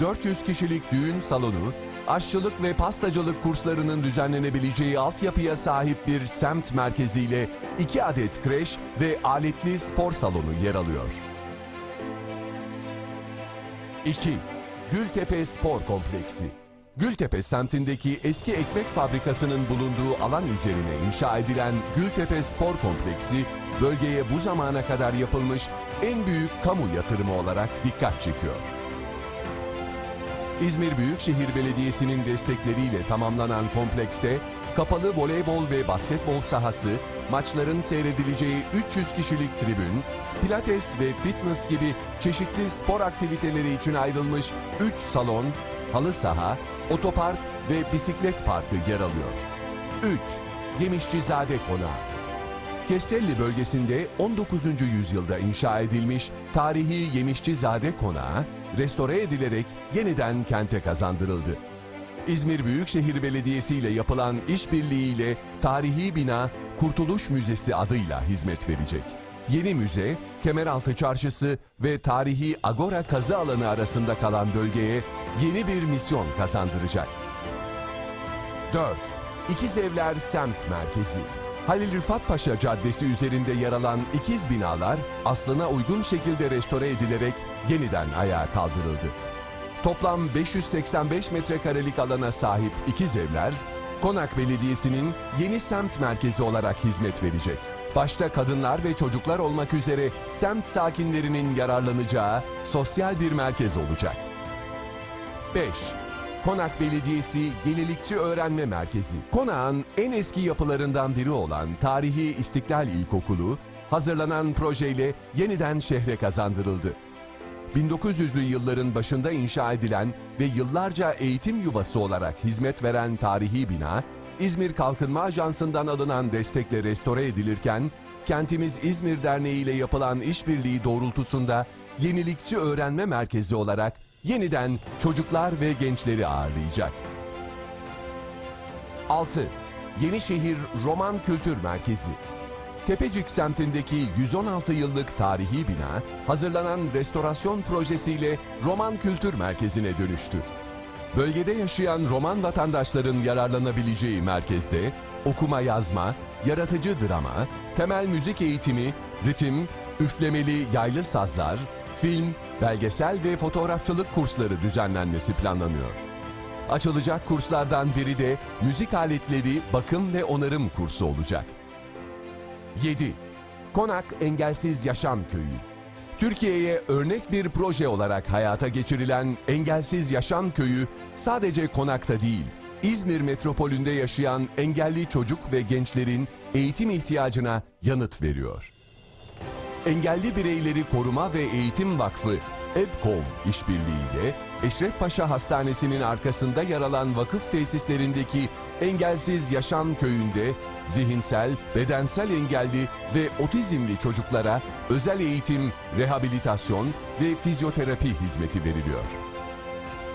400 kişilik düğün salonu, aşçılık ve pastacılık kurslarının düzenlenebileceği altyapıya sahip bir semt merkeziyle 2 adet kreş ve aletli spor salonu yer alıyor. 2. Gültepe Spor Kompleksi Gültepe semtindeki eski ekmek fabrikasının bulunduğu alan üzerine inşa edilen Gültepe Spor Kompleksi, bölgeye bu zamana kadar yapılmış en büyük kamu yatırımı olarak dikkat çekiyor. İzmir Büyükşehir Belediyesi'nin destekleriyle tamamlanan komplekste kapalı voleybol ve basketbol sahası, maçların seyredileceği 300 kişilik tribün, pilates ve fitness gibi çeşitli spor aktiviteleri için ayrılmış 3 salon, halı saha, otopark ve bisiklet parkı yer alıyor. 3. Yemişçizade Konağı Kestelli bölgesinde 19. yüzyılda inşa edilmiş tarihi Yemişçizade Konağı, restore edilerek yeniden kente kazandırıldı. İzmir Büyükşehir Belediyesi ile yapılan işbirliğiyle tarihi bina Kurtuluş Müzesi adıyla hizmet verecek. Yeni müze, Kemeraltı Çarşısı ve tarihi Agora kazı alanı arasında kalan bölgeye yeni bir misyon kazandıracak. 4. İkizevler Semt Merkezi Halil Rıfat Paşa Caddesi üzerinde yer alan ikiz binalar aslına uygun şekilde restore edilerek yeniden ayağa kaldırıldı. Toplam 585 metrekarelik alana sahip ikiz evler, Konak Belediyesi'nin yeni semt merkezi olarak hizmet verecek. Başta kadınlar ve çocuklar olmak üzere semt sakinlerinin yararlanacağı sosyal bir merkez olacak. 5. Konak Belediyesi Yenilikçi Öğrenme Merkezi. Konağın en eski yapılarından biri olan tarihi İstiklal İlkokulu, hazırlanan projeyle yeniden şehre kazandırıldı. 1900'lü yılların başında inşa edilen ve yıllarca eğitim yuvası olarak hizmet veren tarihi bina, İzmir Kalkınma Ajansı'ndan alınan destekle restore edilirken, Kentimiz İzmir Derneği ile yapılan işbirliği doğrultusunda yenilikçi öğrenme merkezi olarak yeniden çocuklar ve gençleri ağırlayacak. 6. Yenişehir Roman Kültür Merkezi Tepecik semtindeki 116 yıllık tarihi bina, hazırlanan restorasyon projesiyle Roman Kültür Merkezi'ne dönüştü. Bölgede yaşayan Roman vatandaşların yararlanabileceği merkezde okuma yazma, yaratıcı drama, temel müzik eğitimi, ritim, üflemeli yaylı sazlar, film, belgesel ve fotoğrafçılık kursları düzenlenmesi planlanıyor. Açılacak kurslardan biri de müzik aletleri bakım ve onarım kursu olacak. 7. Konak Engelsiz Yaşam Köyü Türkiye'ye örnek bir proje olarak hayata geçirilen Engelsiz Yaşam Köyü sadece konakta değil, İzmir metropolünde yaşayan engelli çocuk ve gençlerin eğitim ihtiyacına yanıt veriyor. Engelli Bireyleri Koruma ve Eğitim Vakfı EBKOV işbirliğiyle Eşref Paşa Hastanesi'nin arkasında yer alan vakıf tesislerindeki Engelsiz Yaşam Köyü'nde zihinsel, bedensel engelli ve otizmli çocuklara özel eğitim, rehabilitasyon ve fizyoterapi hizmeti veriliyor.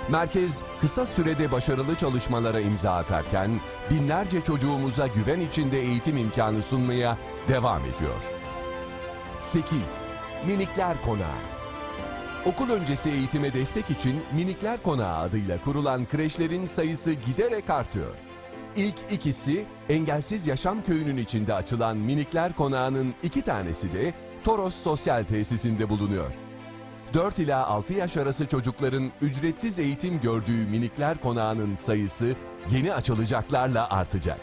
Merkez kısa sürede başarılı çalışmalara imza atarken binlerce çocuğumuza güven içinde eğitim imkanı sunmaya devam ediyor. 8. Minikler Konağı Okul öncesi eğitime destek için Minikler Konağı adıyla kurulan kreşlerin sayısı giderek artıyor. İlk ikisi Engelsiz Yaşam Köyü'nün içinde açılan Minikler Konağı'nın iki tanesi de Toros Sosyal Tesisinde bulunuyor. 4 ila 6 yaş arası çocukların ücretsiz eğitim gördüğü Minikler Konağı'nın sayısı yeni açılacaklarla artacak.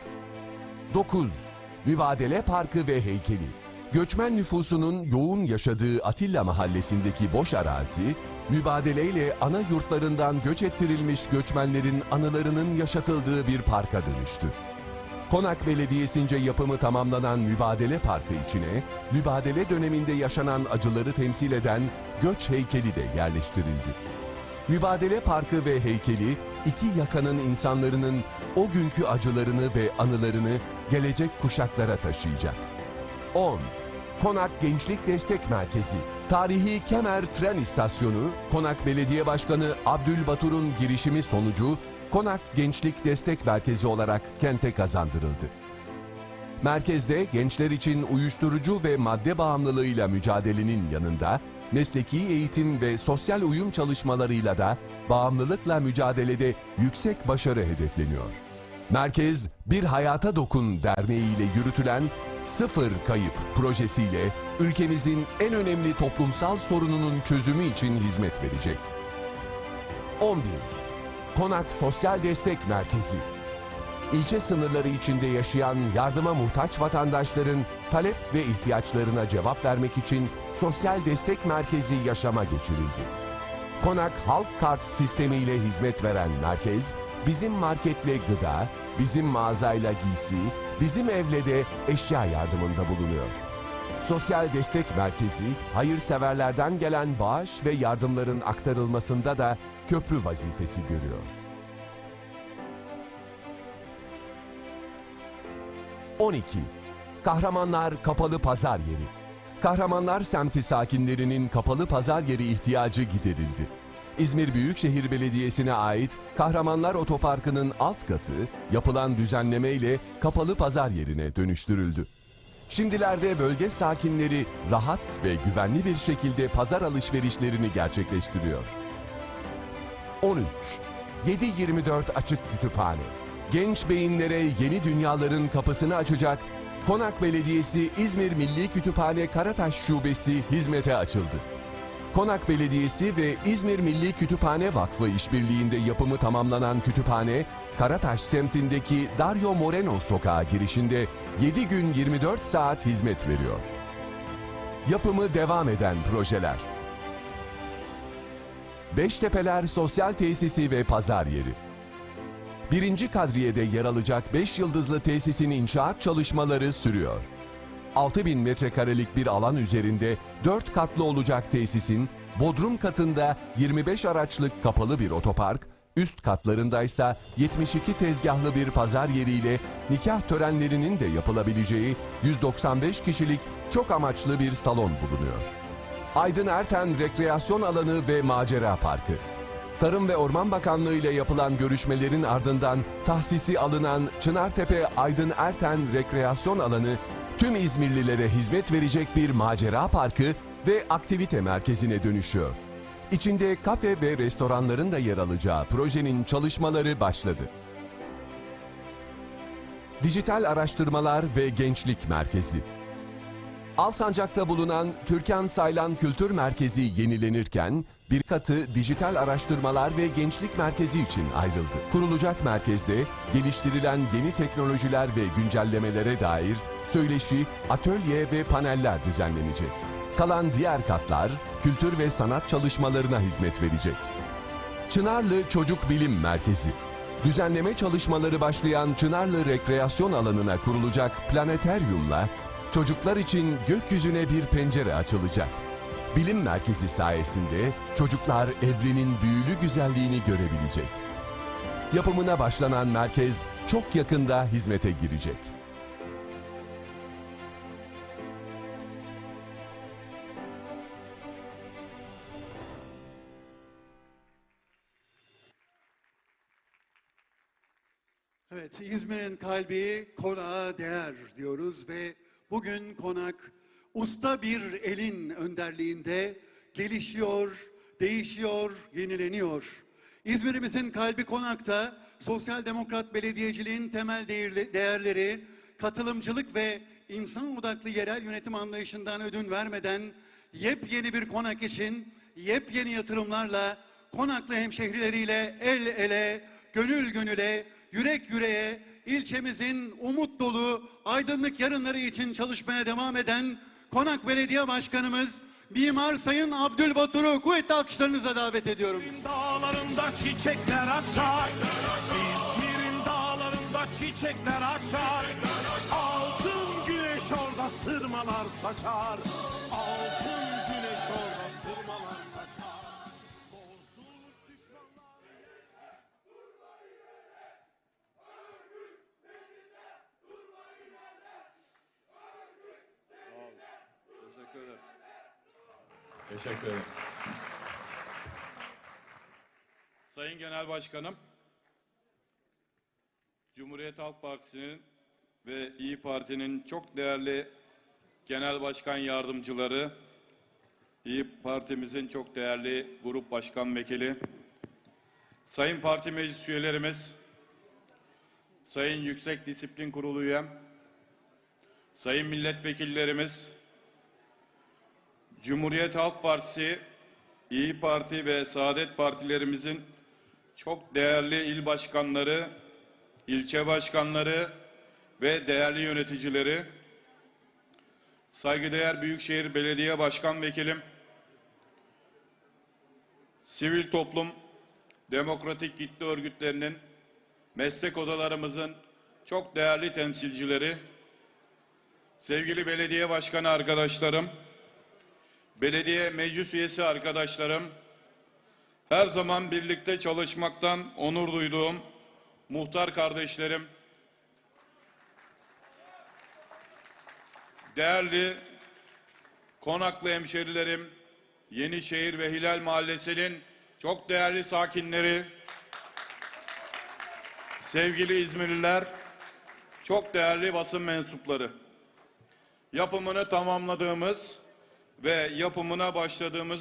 9. Mübadele Parkı ve Heykeli Göçmen nüfusunun yoğun yaşadığı Atilla mahallesindeki boş arazi, mübadeleyle ana yurtlarından göç ettirilmiş göçmenlerin anılarının yaşatıldığı bir parka dönüştü. Konak Belediyesi'nce yapımı tamamlanan Mübadele Parkı içine, mübadele döneminde yaşanan acıları temsil eden göç heykeli de yerleştirildi. Mübadele Parkı ve heykeli iki yakanın insanların o günkü acılarını ve anılarını gelecek kuşaklara taşıyacak. 10. Konak Gençlik Destek Merkezi Tarihi Kemer Tren İstasyonu, Konak Belediye Başkanı Abdülbatur'un girişimi sonucu Konak Gençlik Destek Merkezi olarak kente kazandırıldı. Merkezde gençler için uyuşturucu ve madde bağımlılığıyla mücadelenin yanında mesleki eğitim ve sosyal uyum çalışmalarıyla da bağımlılıkla mücadelede yüksek başarı hedefleniyor. Merkez Bir Hayata Dokun Derneği ile yürütülen Sıfır Kayıp projesiyle ülkemizin en önemli toplumsal sorununun çözümü için hizmet verecek. 11. Konak Sosyal Destek Merkezi İlçe sınırları içinde yaşayan yardıma muhtaç vatandaşların talep ve ihtiyaçlarına cevap vermek için Sosyal Destek Merkezi yaşama geçirildi. Konak Halk Kart sistemiyle hizmet veren merkez, bizim marketle gıda, bizim mağazayla giysi, bizim evle de eşya yardımında bulunuyor. Sosyal Destek Merkezi, hayırseverlerden gelen bağış ve yardımların aktarılmasında da köprü vazifesi görüyor. 12. Kahramanlar Kapalı Pazar Yeri. Kahramanlar semti sakinlerinin kapalı pazar yeri ihtiyacı giderildi. İzmir Büyükşehir Belediyesi'ne ait Kahramanlar Otoparkı'nın alt katı yapılan düzenleme ile kapalı pazar yerine dönüştürüldü. Şimdilerde bölge sakinleri rahat ve güvenli bir şekilde pazar alışverişlerini gerçekleştiriyor. 13. 7-24 Açık Kütüphane. Genç beyinlere yeni dünyaların kapısını açacak Konak Belediyesi İzmir Milli Kütüphane Karataş Şubesi hizmete açıldı. Konak Belediyesi ve İzmir Milli Kütüphane Vakfı işbirliğinde yapımı tamamlanan kütüphane, Karataş semtindeki Dario Moreno sokağı girişinde 7 gün 24 saat hizmet veriyor. Yapımı devam eden projeler. Beştepeler Sosyal Tesisi ve Pazar Yeri. Birinci kadriyede yer alacak 5 yıldızlı tesisin inşaat çalışmaları sürüyor. 6000 metrekarelik bir alan üzerinde 4 katlı olacak tesisin bodrum katında 25 araçlık kapalı bir otopark, üst katlarındaysa 72 tezgahlı bir pazar yeriyle nikah törenlerinin de yapılabileceği 195 kişilik çok amaçlı bir salon bulunuyor. Aydın Erten Rekreasyon Alanı ve Macera Parkı. Tarım ve Orman Bakanlığı ile yapılan görüşmelerin ardından tahsisi alınan Çınartepe Aydın Erten Rekreasyon Alanı tüm İzmirlilere hizmet verecek bir macera parkı ve aktivite merkezine dönüşüyor. İçinde kafe ve restoranların da yer alacağı projenin çalışmaları başladı. Dijital Araştırmalar ve Gençlik Merkezi Alsancak'ta bulunan Türkan Saylan Kültür Merkezi yenilenirken bir katı dijital araştırmalar ve gençlik merkezi için ayrıldı. Kurulacak merkezde geliştirilen yeni teknolojiler ve güncellemelere dair söyleşi, atölye ve paneller düzenlenecek. Kalan diğer katlar kültür ve sanat çalışmalarına hizmet verecek. Çınarlı Çocuk Bilim Merkezi Düzenleme çalışmaları başlayan Çınarlı Rekreasyon Alanı'na kurulacak planeteryumla çocuklar için gökyüzüne bir pencere açılacak. Bilim merkezi sayesinde çocuklar evrenin büyülü güzelliğini görebilecek. Yapımına başlanan merkez çok yakında hizmete girecek. Evet, İzmir'in kalbi konağa değer diyoruz ve bugün konak usta bir elin önderliğinde gelişiyor, değişiyor, yenileniyor. İzmir'imizin kalbi konakta sosyal demokrat belediyeciliğin temel değerleri, katılımcılık ve insan odaklı yerel yönetim anlayışından ödün vermeden yepyeni bir konak için yepyeni yatırımlarla konaklı hemşehrileriyle el ele, gönül gönüle, yürek yüreğe ilçemizin umut dolu aydınlık yarınları için çalışmaya devam eden Konak Belediye Başkanımız Mimar Sayın Abdülbatur'u kuvvetli alkışlarınıza davet ediyorum. Dağlarında çiçekler açar. İzmir'in dağlarında çiçekler açar. Altın güneş orada sırmalar saçar. Altın güneş orada sırmalar saçar Teşekkür ederim. Sayın Genel Başkanım, Cumhuriyet Halk Partisi'nin ve İyi Parti'nin çok değerli genel başkan yardımcıları, İyi Partimizin çok değerli grup başkan vekili, sayın parti meclis üyelerimiz, sayın Yüksek Disiplin Kurulu üyem, sayın milletvekillerimiz, Cumhuriyet Halk Partisi, İyi Parti ve Saadet Partilerimizin çok değerli il başkanları, ilçe başkanları ve değerli yöneticileri, saygıdeğer Büyükşehir Belediye Başkan Vekilim, sivil toplum, demokratik kitle örgütlerinin, meslek odalarımızın çok değerli temsilcileri, sevgili belediye başkanı arkadaşlarım, belediye meclis üyesi arkadaşlarım, her zaman birlikte çalışmaktan onur duyduğum muhtar kardeşlerim, değerli Konaklı hemşerilerim, Yenişehir ve Hilal Mahallesi'nin çok değerli sakinleri, sevgili İzmirliler, çok değerli basın mensupları. Yapımını tamamladığımız ve yapımına başladığımız